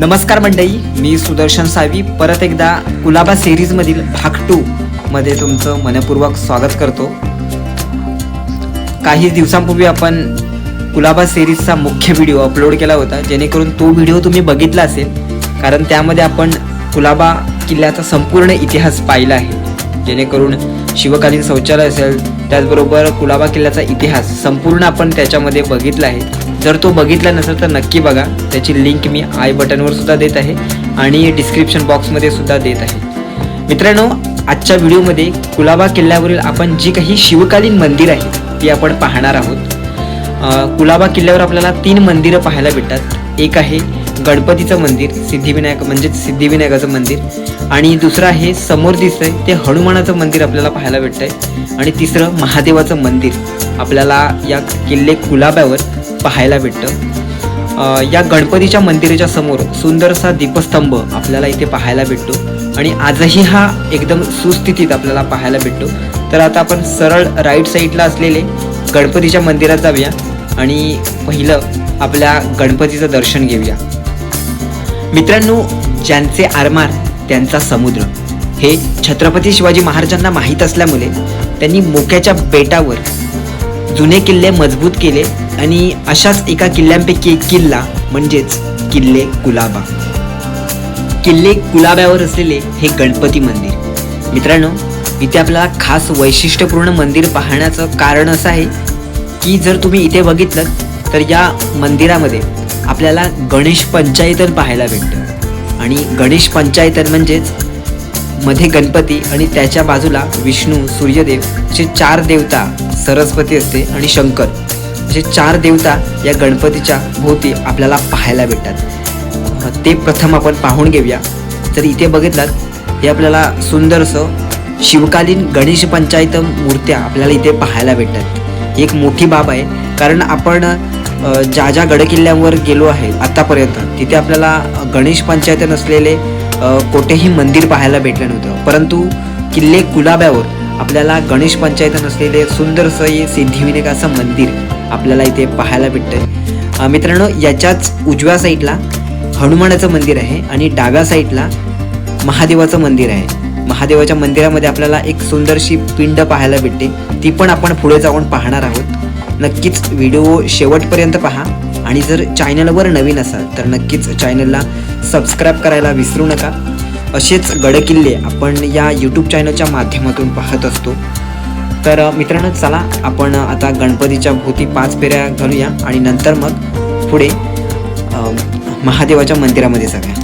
नमस्कार मंडई मी सुदर्शन सावी. परत एकदा कुलाबा सिरीजमधील भाग टू मध्ये तुमचं मनपूर्वक स्वागत करतो. काही दिवसांपूर्वी आपण कुलाबा सिरीजचा मुख्य व्हिडिओ अपलोड केला होता जेणेकरून तो व्हिडिओ तुम्ही बघितला असेल. कारण त्यामध्ये आपण कुलाबा किल्ल्याचा संपूर्ण इतिहास पाहिला आहे. जेणेकरून शिवकालीन शौचालय असेल त्याचबरोबर कुलाबा किल्ल्याचा इतिहास संपूर्ण आपण त्याच्यामध्ये बघितला आहे. जर तो बघितला नसेल तर नक्की बघा. त्याची लिंक मी आय बटनवर सुद्धा देत आहे आणि डिस्क्रिप्शन बॉक्समध्ये सुद्धा देत आहे. मित्रांनो आजच्या व्हिडिओमध्ये कुलाबा किल्ल्यावरील आपण जी काही शिवकालीन मंदिर आहे ती आपण पाहणार आहोत. कुलाबा किल्ल्यावर आपल्याला तीन मंदिरं पाहायला भेटतात. एक आहे गणपतीचं मंदिर सिद्धिविनायक म्हणजेच सिद्धिविनायकाचं मंदिर. आणि दुसरं आहे समोर दिसतंय ते हनुमानाचं मंदिर आपल्याला पाहायला भेटतंय. आणि तिसरं महादेवाचं मंदिर आपल्याला या किल्ले कुलाब्यावर पाहायला भेटतं. या गणपतीच्या मंदिराच्या समोर सुंदरसा दीपस्तंभ आपल्याला इथे पाहायला भेटतो. आणि आजही हा एकदम सुस्थितीत आपल्याला पाहायला भेटतो. तर आता आपण सरळ राईट साईडला असलेले गणपतीच्या मंदिरात जाऊया आणि पहिलं आपल्या गणपतीचं दर्शन घेऊया. मित्रांनो ज्यांचे आरमार त्यांचा समुद्र. हे छत्रपती शिवाजी महाराजांना माहीत असल्यामुळे त्यांनी मोक्याच्या बेटावर जुने किल्ले मजबूत केले आणि अशाच एका किल्ल्यांपैकी एक किल्ला म्हणजेच किल्ले कुलाबा. किल्ले कुलाब्यावर असलेले हे गणपती मंदिर. मित्रांनो इथे आपल्याला खास वैशिष्ट्यपूर्ण मंदिर पाहण्याचं कारण असं आहे की जर तुम्ही इथे बघितलं तर या मंदिरामध्ये आपल्याला गणेश पंचायतन पाहायला भेटतं. आणि गणेश पंचायतन म्हणजेच. मध्ये गणपती आणि त्याच्या बाजूला विष्णू सूर्यदेव असे चार देवता सरस्वती असते आणि शंकर. असे चार देवता या गणपतीच्या भोवती आपल्याला पाहायला भेटतात. ते प्रथम आपण पाहून घेऊया. तर इथे बघितलात हे आपल्याला सुंदरसं शिवकालीन गणेश पंचायत मूर्त्या आपल्याला इथे पाहायला भेटतात. ही एक मोठी बाब आहे कारण आपण ज्या ज्या गडकिल्ल्यांवर गेलो आहे आतापर्यंत तिथे आपल्याला गणेश पंचायत नसलेले कोठेही मंदिर पाहायला भेटलं नव्हतं. परंतु किल्ले कुलाब्यावर आपल्याला गणेश पंचायत नसलेले सुंदरसं हे सिद्धिविनायकाचं मंदिर आपल्याला इथे पाहायला भेटतंय. मित्रांनो याच्याच उजव्या साईडला हनुमानाचं मंदिर आहे आणि डाव्या साईडला महादेवाचं मंदिर आहे. महादेवाच्या मंदिरामध्ये आपल्याला एक सुंदरशी पिंड पाहायला भेटते. ती पण आपण पुढे जाऊन पाहणार आहोत. नक्कीच व्हिडिओ शेवटपर्यंत पहा. आणि जर चॅनलवर नवीन असाल तर नक्कीच चॅनलला सबस्क्राईब करायला विसरू नका. असेच गडकिल्ले आपण या यूट्यूब चॅनलच्या माध्यमातून पाहत असतो. तर मित्रांनो चला आपण आता गणपतीच्या भोवती पाच फेऱ्या घालूया. आणि नंतर मग पुढे महादेवाच्या मंदिरामध्ये जाऊया.